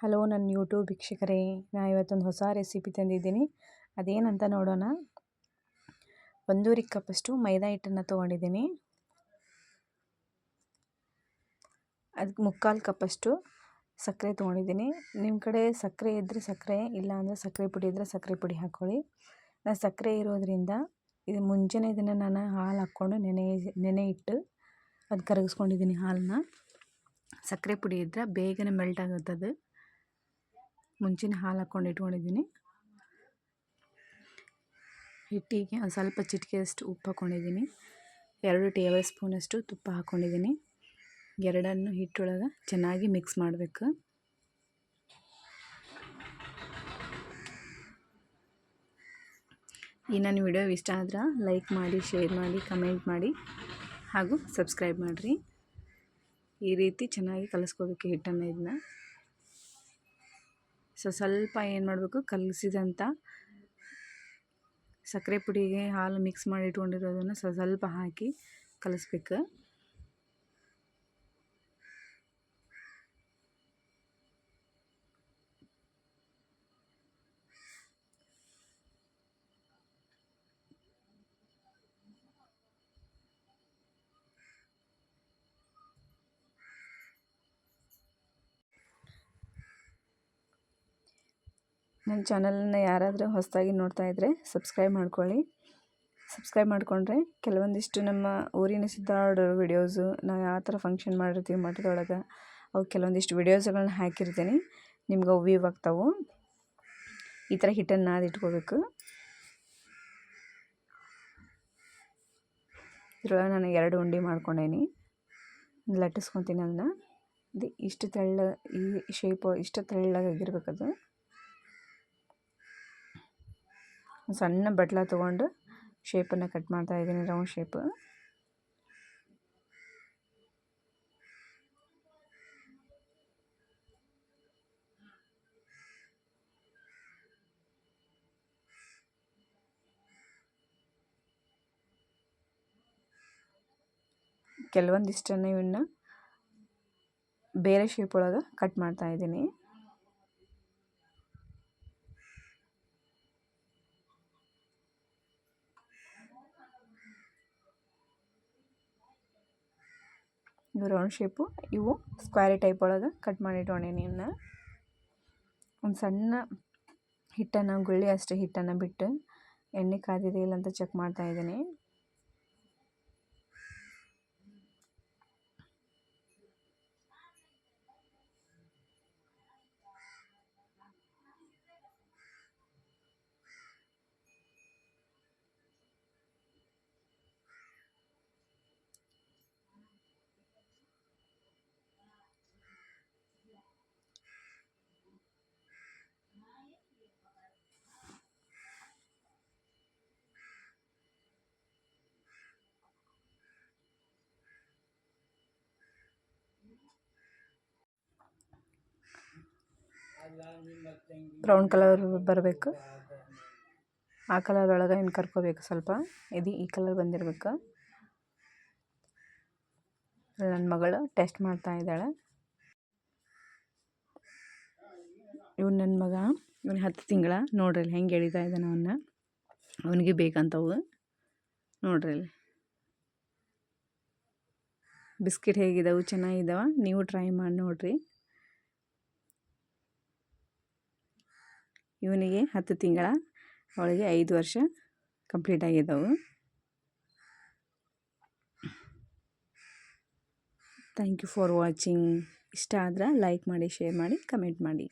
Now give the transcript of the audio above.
Hello ನನ್ನ YouTube ವೀಕ್ಷಕರೇ. ನಾನು ಇವತ್ತೊಂದು ಹೊಸ ರೆಸಿಪಿ ತಂದಿದ್ದೀನಿ. ಅದೇನಂತ ನೋಡೋಣ. ಒಂದೂವರೆ ಕಪ್ಪಷ್ಟು ಮೈದಾ ಹಿಟ್ಟನ್ನು ತೊಗೊಂಡಿದ್ದೀನಿ. ಅದಕ್ಕೆ ಮುಕ್ಕಾಲು ಕಪ್ಪಷ್ಟು ಸಕ್ಕರೆ ತೊಗೊಂಡಿದ್ದೀನಿ. ನಿಮ್ಮ ಕಡೆ ಸಕ್ಕರೆ ಇದ್ದರೆ ಸಕ್ಕರೆ ಇಲ್ಲ ಅಂದರೆ ಸಕ್ಕರೆ ಪುಡಿ ಇದ್ದರೆ ಸಕ್ಕರೆ ಪುಡಿ ಹಾಕ್ಕೊಳ್ಳಿ ನಾನು ಸಕ್ಕರೆ ಇರೋದ್ರಿಂದ ಇದು ಮುಂಜಾನೆ ಇದನ್ನು ನಾನು ಹಾಲು ಹಾಕ್ಕೊಂಡು ನೆನೆ ನೆನೆ ಇಟ್ಟು ಅದು ಕರಗಿಸ್ಕೊಂಡಿದ್ದೀನಿ ಹಾಲನ್ನ ಸಕ್ಕರೆ ಪುಡಿ ಇದ್ದರೆ ಬೇಗನೆ ಮೆಲ್ಟ್ ಆಗುತ್ತೆ ಅದು ಮುಂಚಿನ ಹಾಲು ಹಾಕ್ಕೊಂಡು ಇಟ್ಕೊಂಡಿದ್ದೀನಿ. ಹಿಟ್ಟಿಗೆ ಒಂದು ಸ್ವಲ್ಪ ಚಿಟಿಕೆಯಷ್ಟು ಉಪ್ಪು ಹಾಕ್ಕೊಂಡಿದ್ದೀನಿ. ಎರಡು ಟೇಬಲ್ ಸ್ಪೂನಷ್ಟು ತುಪ್ಪ ಹಾಕ್ಕೊಂಡಿದ್ದೀನಿ. ಎರಡನ್ನು ಹಿಟ್ಟೊಳಗೆ ಚೆನ್ನಾಗಿ ಮಿಕ್ಸ್ ಮಾಡಬೇಕು. ಈ ನನ್ನ ವಿಡಿಯೋ ಇಷ್ಟ ಆದ್ರೆ ಲೈಕ್ ಮಾಡಿ, ಶೇರ್ ಮಾಡಿ, ಕಮೆಂಟ್ ಮಾಡಿ ಹಾಗೂ ಸಬ್ಸ್ಕ್ರೈಬ್ ಮಾಡಿರಿ. ಈ ರೀತಿ ಚೆನ್ನಾಗಿ ಕಲಿಸ್ಕೋಬೇಕು ಹಿಟ್ಟನ್ನು ಇದನ್ನ. ಸೊ ಸ್ವಲ್ಪ ಏನು ಮಾಡಬೇಕು ಕಲಸಿದಂಥ ಸಕ್ಕರೆ ಪುಡಿಗೆ ಹಾಲು ಮಿಕ್ಸ್ ಮಾಡಿ ಇಟ್ಕೊಂಡಿರೋದನ್ನು ಸ್ವಲ್ಪ ಹಾಕಿ ಕಲಿಸ್ಬೇಕು. ನನ್ನ ಚಾನಲನ್ನು ಯಾರಾದರೂ ಹೊಸದಾಗಿ ನೋಡ್ತಾ ಇದ್ದರೆ ಸಬ್ಸ್ಕ್ರೈಬ್ ಮಾಡ್ಕೊಳ್ಳಿ. ಸಬ್ಸ್ಕ್ರೈಬ್ ಮಾಡಿಕೊಂಡ್ರೆ ಕೆಲವೊಂದಿಷ್ಟು ನಮ್ಮ ಊರಿನ ಸಿದ್ಧಾಡೋ ವಿಡಿಯೋಸು ನಾವು ಯಾವ ಥರ ಫಂಕ್ಷನ್ ಮಾಡಿರ್ತೀವಿ ಮಠದೊಳಗೆ ಅವು ಕೆಲವೊಂದಿಷ್ಟು ವಿಡಿಯೋಸ್ಗಳನ್ನ ಹಾಕಿರ್ತೀನಿ. ನಿಮ್ಗೆ ಅವು ವ್ಯೂ ಆಗ್ತಾವೆ. ಈ ಥರ ಹಿಟ್ಟನ್ನು ನಾದಿಟ್ಕೋಬೇಕು ಇದ್ರೊಳಗೆ ನಾನು ಎರಡು ಉಂಡೆ ಮಾಡ್ಕೊಂಡೇನಿ. ಲಟ್ಟಿಸ್ಕೊತೀನಿ ಅದನ್ನ. ಇದು ಇಷ್ಟು ತೆಳ್ಳ ಈ ಶೇಪ್ ಇಷ್ಟು ತೆಳ್ಳಗಾಗಿರ್ಬೇಕದು. ಸಣ್ಣ ಬಟ್ಲ ತೊಗೊಂಡು ಶೇಪನ್ನು ಕಟ್ ಮಾಡ್ತಾ ಇದ್ದೀನಿ ರೌಂಡ್ ಶೇಪ್ ಕೆಲವೊಂದಿಷ್ಟನ್ನು ಇವನ್ನ ಬೇರೆ ಶೇಪ್ ಒಳಗೆ ಕಟ್ ಮಾಡ್ತಾ ಇದ್ದೀನಿ. ಇವು ರೌಂಡ್ ಶೇಪು ಇವು ಸ್ಕ್ವೇರ್ ಟೈಪ್ ಒಳಗೆ ಕಟ್ ಮಾಡಿ ಇನ್ನ ಒಂದು ಸಣ್ಣ ಹಿಟ್ಟನ್ನು, ಗುಳ್ಳಿ ಅಷ್ಟೇ ಹಿಟ್ಟನ್ನು ಬಿಟ್ಟು ಎಣ್ಣೆ ಕಾದಿದೆ ಇಲ್ಲ ಅಂತ ಚೆಕ್ ಮಾಡ್ತಾ ಇದ್ದೀನಿ. ಬ್ರೌನ್ ಕಲರ್ ಬರಬೇಕು. ಆ ಕಲರ್ ಒಳಗೆ ಇನ್ನು ಕರ್ಕೋಬೇಕು ಸ್ವಲ್ಪ. ಇದು ಈ ಕಲರ್ ಬಂದಿರಬೇಕು. ನನ್ನ ಮಗಳು ಟೆಸ್ಟ್ ಮಾಡ್ತಾ ಇದ್ದಾಳೆ. ಇವ್ನು ನನ್ನ ಮಗ, ಇವನು ಹತ್ತು ತಿಂಗಳ. ನೋಡ್ರಿ ಹೆಂಗೆ ಎಳಿತಾ ಇದ್ದಾನೆ ಅವನ್ನ ಅವನಿಗೆ ಬೇಕಂತವು. ನೋಡ್ರಿ ಬಿಸ್ಕಿಟ್ ಹೇಗಿದಾವೆ? ಚೆನ್ನಾಗಿದ್ದಾವೆ ನೀವು ಟ್ರೈ ಮಾಡಿ ನೋಡಿರಿ. ಇವನಿಗೆ ಹತ್ತು ತಿಂಗಳ, ಅವಳಿಗೆ ಐದು ವರ್ಷ ಕಂಪ್ಲೀಟ್ ಆಗಿದ್ದವು. ಥ್ಯಾಂಕ್ ಯು ಫಾರ್ ವಾಚಿಂಗ್ ಇಷ್ಟ ಆದ್ರೆ ಲೈಕ್ ಮಾಡಿ ಶೇರ್ ಮಾಡಿ ಕಮೆಂಟ್ ಮಾಡಿ.